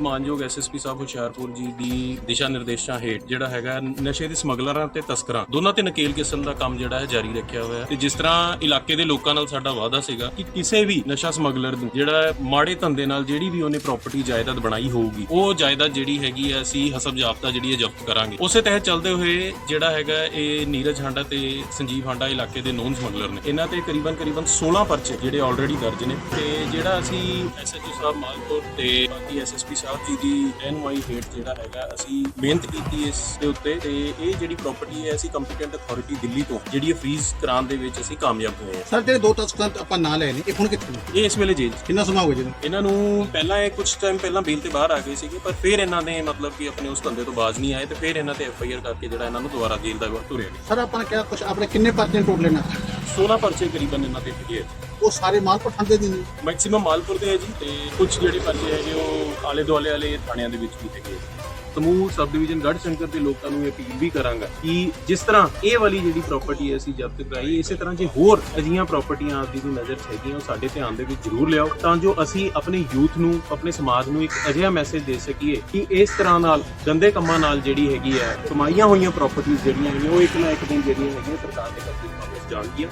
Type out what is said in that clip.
ਮਾਨਯੋਗ ਐਸਐਸਪੀ ਸਾਹਿਬ ਹੁਸ਼ਿਆਰਪੁਰ ਜੀ ਦੀ ਦਿਸ਼ਾ ਨਿਰਦੇਸ਼ਾਂ ਹੇਠ ਜਿਹੜਾ ਹੈਗਾ ਨਸ਼ੇ ਦੇ ਸਮਗਲਰਾਂ ਤੇ ਤਸਕਰਾਂ, ਦੋਨਾਂ ਤੇ ਨਕੇਲ ਕਿਸਮ ਦਾ ਕੰਮ ਜਿਹੜਾ ਹੈ ਜਾਰੀ ਰੱਖਿਆ ਹੋਇਆ ਹੈ। ਤੇ ਜਿਸ ਤਰ੍ਹਾਂ ਇਲਾਕੇ ਦੇ ਲੋਕਾਂ ਨਾਲ ਸਾਡਾ ਵਾਅਦਾ ਸੀਗਾ ਕਿ ਕਿਸੇ ਵੀ ਨਸ਼ਾ ਸਮਗਲਰ ਨੂੰ ਜਿਹੜਾ ਮਾੜੇ ਧੰਦੇ ਨਾਲ ਜਿਹੜੀ ਵੀ ਉਹਨੇ ਪ੍ਰਾਪਰਟੀ ਜਾਇਦਾਦ ਬਣਾਈ ਹੋਊਗੀ, ਉਹ ਜਾਇਦਾਦ ਜਿਹੜੀ ਹੈਗੀ ਹੈ ਅਸੀਂ ਹਸਬ ਜਾਬਤਾ ਜਿਹੜੀ ਹੈ ਜ਼ਬਤ ਕਰਾਂਗੇ। ਉਸੇ ਤਹਿਤ ਚੱਲਦੇ ਹੋਏ ਜਿਹੜਾ ਹੈਗਾ ਇਹ ਨੀਰਜ ਹਾਂਡਾ ਤੇ ਸੰਜੀਵ ਹਾਂਡਾ ਇਲਾਕੇ ਦੇ ਨੋਨ ਸਮਗਲਰ ਨੇ। ਇਹਨਾਂ ਤੇ ਕਰੀਬਨ ਕਰੀਬਨ 16 ਪਰਚੇ ਜਿਹੜੇ ਆਲਰੇਡੀ ਦਰਜ ਨੇ। ਤੇ ਜਿਹੜਾ ਅਸੀਂ ਐਸਐਚਓ ਸਾਹਿਬ ਮਾਲਪੁਰ ਤੇ ਬਾਕੀ ਐਸਐਸਪੀ ਸਾਹਿਬ ਜੀ ਦੀ ਐਨਵਾਈ ਹੇਠ ਜਿਹੜਾ ਹੈਗਾ ਅਸੀਂ ਮਿਹਨਤ ਕੀਤੀ ਇਸ ਦੇ ਉੱਤੇ ਤੇ ਇਹ ਜਿਹੜੀ ਪ੍ਰਾਪਰਟੀ ਹੈ ਅਸੀਂ ਕੰਪੀਟੈਂਟ ਅਥਾਰਟੀ ਦਿੱਲੀ ਤੋਂ ਜਿਹੜੀ ਇਹ ਫ੍ਰੀਜ਼ ਕਰਾਉਣ ਦੇ ਵਿੱਚ ਅਸੀਂ ਕਾਮਯਾਬ ਹੋਏ ਹਾਂ। ਸਰ ਜਿਹੜੇ ਦੋ ਤਸਕਰਾਂ ਆਪਾਂ ਨਾਂ ਲਏ ਨੇ। ਇਹ ਹੁਣ ਕਿੱਥੇ? ਨੇ ਇਹ ਇਸ ਵੇਲੇ ਜੇਲ੍ਹ 'ਚ। ਕਿੰਨਾ ਸਮਾਂ ਹੋ ਗਿਆ ਜੀ? ਇਹਨਾਂ ਨੂੰ ਪਹਿਲਾਂ ਇਹ ਕੁਝ ਟਾਈਮ ਪਹਿਲਾਂ ਬੇਲ ਤੇ ਬਾਹਰ ਆ ਗਏ ਸੀਗੇ ਪਰ ਫਿਰ ਇਹਨਾਂ ਨੇ ਮਤਲਬ ਕਿ ਆਪਣੇ ਉਸ ਧੰਦੇ ਤੋਂ ਬਾਜ਼ ਨਹੀਂ ਆਏ ਤੇ ਫਿਰ ਇਹਨਾਂ ਤੇ ਐਫ ਆਈ ਆਰ ਕਰਕੇ ਜਿਹੜਾ ਇਹਨਾਂ ਨੂੰ ਦੁਬਾਰਾ ਜੇਲ੍ਹ ਦਾ ਤੁਰਿਆ ਗਿਆ। ਸਰ ਆਪਾਂ ਨੇ ਕਿਹਾ ਕੁਝ ਆਪਣੇ ਕਿੰਨੇ ਪਰਚੇ ਟੋਟਲ ਨੇ 16 ਪਰਚੇ ਕਰੀਬਨ ਇਹਨਾਂ ਤੇ ਹੈਗੇ ਆ ਉਹ ਸਾਰੇ ਮਾਲਪੁਰ ਥਾਂਦੇ ਦੇ ਨੇ। ਮੈਕਸਿਮਮ ਮਾਲਪੁਰ ਦੇ ਹੈ ਜੀ ਤੇ ਕੁਝ ਜਿਹੜੇ ਪਰਚੇ ਹੈਗੇ ਉਹ ਆਲੇ ਦੁਆਲੇ ਵਾਲੇ ਥਾਣਿਆਂ ਦੇ ਵਿੱਚ ਵੀ ਹੈਗੇ ਸਮੂਹ ਸਬ ਡਿਵੀਜ਼ਨ ਗੜ੍ਹ ਸ਼ੰਕਰ ਦੇ ਲੋਕਾਂ ਨੂੰ ਅਪੀਲ ਵੀ ਕਰਾਂਗਾ ਕਿ ਜਿਸ ਤਰ੍ਹਾਂ ਇਹ ਵਾਲੀ ਜਿਹੜੀ ਪ੍ਰਾਪਰਟੀ ਹੈ ਅਸੀਂ ਜ਼ਬਤ ਕਰਾਈ, ਇਸੇ ਤਰ੍ਹਾਂ ਜੇ ਹੋਰ ਅਜੀਆਂ ਪ੍ਰਾਪਰਟੀਆਂ ਆਪ ਦੀ ਨਜ਼ਰ 'ਚ ਹੈਗੀਆਂ, ਉਹ ਸਾਡੇ ਧਿਆਨ ਦੇ ਵਿੱਚ ਜ਼ਰੂਰ ਲਿਆਓ, ਤਾਂ ਜੋ ਅਸੀਂ ਆਪਣੇ ਯੂਥ ਨੂੰ, ਆਪਣੇ ਸਮਾਜ ਨੂੰ ਇੱਕ ਅਜਿਹਾ ਮੈਸੇਜ ਦੇ ਸਕੀਏ ਕਿ ਇਸ ਤਰ੍ਹਾਂ ਨਾਲ ਗੰਦੇ ਕੰਮਾਂ ਨਾਲ ਜਿਹੜੀ ਹੈਗੀ ਹੈ, ਕਮਾਈਆਂ ਹੋਈਆਂ ਪ੍ਰਾਪਰਟੀਆਂ ਜਿਹੜੀਆਂ ਹੈਗੀਆਂ, ਉਹ ਇੱਕ ਨਾ ਇੱਕ ਦਿਨ ਜਿਹੜੀਆਂ ਹੈਗੀਆਂ ਸਰਕਾਰ ਦੇ ਕਬਜ਼ੇ ਵਿੱਚ ਜਾਣਗੀਆਂ।